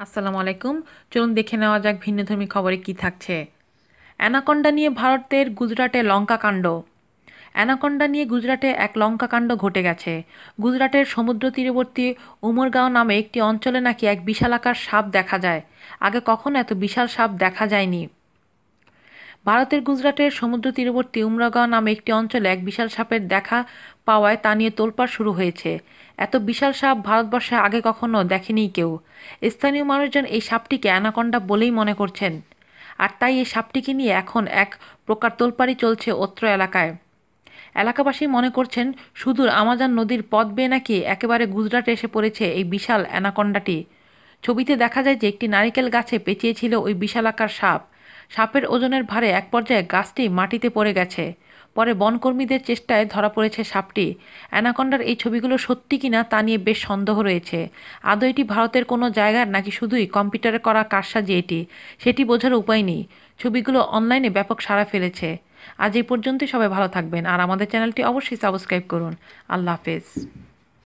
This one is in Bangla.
আসসালামু আলাইকুম। চলুন দেখে নেওয়া যাক ভিন্নধর্মী খবরে কি থাকছে। অ্যানাকন্ডা নিয়ে ভারতের গুজরাটে লঙ্কা কাণ্ড। অ্যানাকন্ডা নিয়ে গুজরাটে এক লঙ্কা কাণ্ড ঘটে গেছে। গুজরাটের সমুদ্র তীরবর্তী উমরগাঁও নামে একটি অঞ্চলে নাকি এক বিশালাকার সাপ দেখা যায়। আগে কখনো এত বিশাল সাপ দেখা যায়নি। ভারতের গুজরাটের সমুদ্র তীরবর্তী উমরাগাঁও নামে একটি অঞ্চলে এক বিশাল সাপের দেখা পাওয়ায় তা নিয়ে তোলপাড় শুরু হয়েছে। এত বিশাল সাপ ভারতবর্ষে আগে কখনো দেখেনি কেউ। স্থানীয় মানুষজন এই সাপটিকে অ্যানাকন্ডা বলেই মনে করছেন। আর তাই এই সাপটিকে নিয়ে এখন এক প্রকার তোলপাড়ি চলছে অত্র এলাকায়। এলাকাবাসী মনে করছেন, সুদূর আমাজান নদীর পথ বেয়ে নাকি একেবারে গুজরাটে এসে পড়েছে এই বিশাল অ্যানাকন্ডাটি। ছবিতে দেখা যায় যে একটি নারিকেল গাছে পেঁচিয়েছিল ওই বিশালাকার সাপ। সাপের ওজনের ভারে এক পর্যায়ে গাছটি মাটিতে পড়ে গেছে। পরে বনকর্মীদের চেষ্টায় ধরা পড়েছে সাপটি। অ্যানাকন্ডার এই ছবিগুলো সত্যি কিনা তা নিয়ে বেশ সন্দেহ রয়েছে। আদৌ এটি ভারতের কোনো জায়গার নাকি শুধুই কম্পিউটারে করা কারসাজি এটি? সেটি বোঝার উপায় নেই। ছবিগুলো অনলাইনে ব্যাপক সাড়া ফেলেছে। আজ এই পর্যন্তই সবাই ভালো থাকবেন। আর আমাদের চ্যানেলটি অবশ্যই সাবস্ক্রাইব করুন। আল্লাহ হাফেজ।